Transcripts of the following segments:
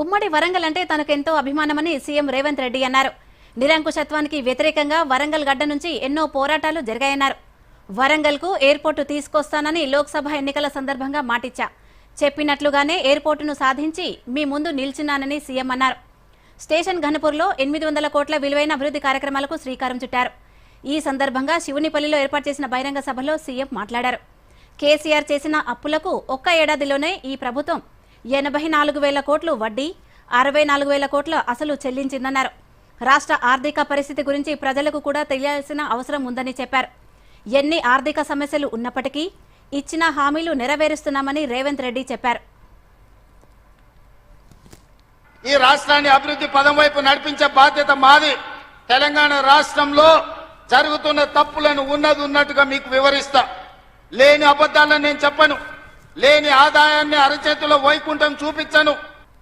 ఉమ్మడి వరంగల్ అంటే తనకెంతో అభిమానమని సీఎం రేవంత్ రెడ్డి అన్నారు. నిరంకుశత్వానికి వ్యతిరేకంగా వరంగల్ గడ్డ నుంచి ఎన్నో పోరాటాలు జరిగాయన్నారు. వరంగల్కు ఎయిర్పోర్టు తీసుకొస్తానని లోక్సభ ఎన్నికల సందర్భంగా మాటిచ్చా. చెప్పినట్లుగానే ఎయిర్పోర్టును సాధించి మీ ముందు నిల్చున్నానని సీఎం అన్నారు. స్టేషన్ ఘనపూర్లో ఎనిమిది వందల కోట్ల విలువైన అభివృద్ధి కార్యక్రమాలకు శ్రీకారం చుట్టారు. ఈ సందర్భంగా శివునిపల్లిలో ఏర్పాటు చేసిన బహిరంగ సభలో సీఎం మాట్లాడారు. కేసీఆర్ చేసిన అప్పులకు ఒక్క ఏడాదిలోనే ఈ ప్రభుత్వం ఎనభై నాలుగు వేల కోట్లు వడ్డీ అరవై నాలుగు వేల కోట్ల అసలు చెల్లించిందన్నారు. రాష్ట్ర ఆర్థిక పరిస్థితి గురించి ప్రజలకు కూడా తెలియాల్సిన అవసరం ఉందని చెప్పారు. ఎన్ని ఆర్థిక సమస్యలు ఉన్నప్పటికీ ఇచ్చిన హామీలు నెరవేరుస్తున్నామని రేవంత్ రెడ్డి చెప్పారు. ఈ రాష్ట్రాన్ని అభివృద్ధి పదం వైపు నడిపించే బాధ్యత మాది. తెలంగాణ రాష్ట్రంలో జరుగుతున్న తప్పులను ఉన్నది ఉన్నట్టుగా మీకు వివరిస్తా. లేని అబద్ధాలను నేను చెప్పను. లేని ఆదాయాన్ని అరచేతిలో వైకుంఠం చూపించను.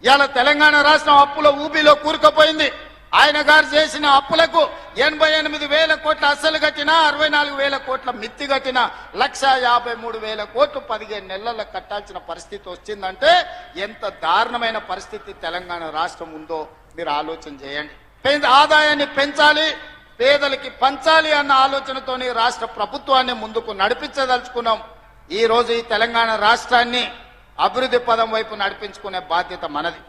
ఇలా తెలంగాణ రాష్ట్రం అప్పుల ఊబిలో కూరుకుపోయింది. ఆయన గారు చేసిన అప్పులకు ఎనభై ఎనిమిది వేల కోట్ల అసలు కట్టినా అరవై నాలుగు వేల కోట్ల మిత్తి కట్టిన లక్ష యాభై మూడు వేల కోట్లు పదిహేను నెలల్లో కట్టాల్సిన పరిస్థితి వచ్చిందంటే ఎంత దారుణమైన పరిస్థితి తెలంగాణ రాష్ట్రం ఉందో మీరు ఆలోచన చేయండి. ఆదాయాన్ని పెంచాలి పేదలకి పంచాలి అన్న ఆలోచనతోని రాష్ట్ర ప్రభుత్వాన్ని ముందుకు నడిపించదలుచుకున్నాం. ఈరోజు ఈ తెలంగాణ రాష్ట్రాన్ని అభివృద్ధి పదం వైపు నడిపించుకునే బాధ్యత మనది.